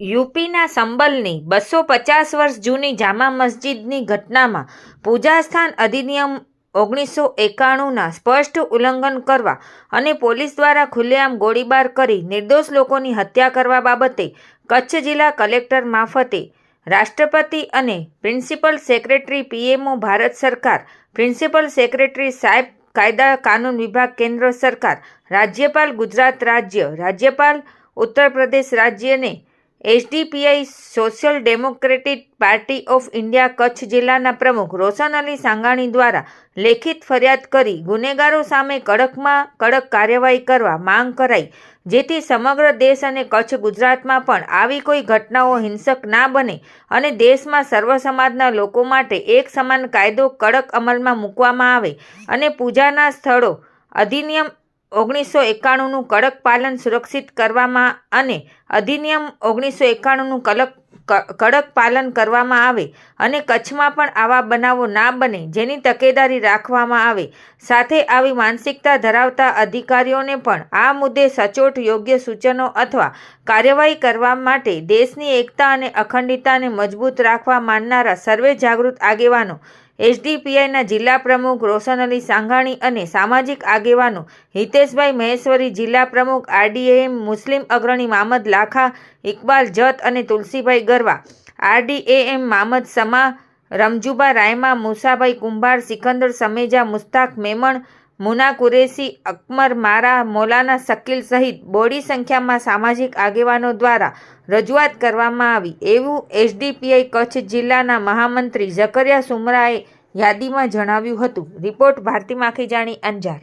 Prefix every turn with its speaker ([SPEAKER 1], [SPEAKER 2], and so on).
[SPEAKER 1] યુપીના સંબલની બસો પચાસ વર્ષ જૂની જામા મસ્જિદની ઘટનામાં પૂજાસ્થાન અધિનિયમ ઓગણીસો એકાણુંના સ્પષ્ટ ઉલ્લંઘન કરવા અને પોલીસ દ્વારા ખુલ્લેઆમ ગોળીબાર કરી નિર્દોષ લોકોની હત્યા કરવા બાબતે કચ્છ જિલ્લા કલેક્ટર મારફતે રાષ્ટ્રપતિ અને પ્રિન્સિપલ સેક્રેટરી પીએમઓ ભારત સરકાર, પ્રિન્સિપલ સેક્રેટરી સાહેબ કાયદા કાનૂન વિભાગ કેન્દ્ર સરકાર, રાજ્યપાલ ગુજરાત રાજ્ય, રાજ્યપાલ ઉત્તર પ્રદેશ રાજ્યને SDPI social democratic party of India Kutch જિલ્લાના પ્રમુખ રોશન અલી સાંગાણી દ્વારા લેખિત ફરિયાદ કરી ગુનેગારો સામે કડકમાં કડક કાર્યવાહી કરવા માંગ કરાઈ, જેથી સમગ્ર દેશ અને કચ્છ ગુજરાતમાં પણ આવી કોઈ ઘટનાઓ હિંસક ના બને અને દેશમાં સર્વ સમાજના લોકો માટે એક સમાન કાયદો કડક અમલમાં મૂકવામાં આવે અને પૂજાના સ્થળો અધિનિયમ ઓગણીસો એકાણુંનું કડક પાલન સુરક્ષિત કરવામાં અને અધિનિયમ ઓગણીસો એકાણુંનું કલક કડક પાલન કરવામાં આવે અને કચ્છમાં પણ આવા બનાવો ના બને જેની તકેદારી રાખવામાં આવે. સાથે આવી માનસિકતા ધરાવતા અધિકારીઓને પણ આ મુદ્દે સચોટ યોગ્ય સૂચનો અથવા કાર્યવાહી કરવા માટે દેશની એકતા અને અખંડિતતાને મજબૂત રાખવા માનનારા સર્વે જાગૃત આગેવાનો એસડીપીઆઈના જિલ્લા પ્રમુખ રોશન અલી સાંઘાણી અને સામાજિક આગેવાનો હિતેશભાઈ મહેશ્વરી, જિલ્લા પ્રમુખ આરડીએમ મુસ્લિમ અગ્રણી મામદ લાખા ઇકબાલ જત અને તુલસીભાઈ ગરવા આરડીએએમ મામદ સમા રમજુબા રાયમા, મુસાભાઈ કુંભાર, સિકંદર સમેજા, મુસ્તાક મેમણ મુના કુરેશી, અકમર, મારા, મૌલાના શકીલ સહિત બોડી સંખ્યામાં સામાજિક આગેવાનો દ્વારા રજૂઆત કરવામાં આવી. એવું એસડીપીઆઈ કચ્છ જિલ્લાના મહામંત્રી ઝકરિયા સુમરાએ યાદીમાં જણાવ્યું હતું. રિપોર્ટ ભારતી માખીજાણી અંજાર.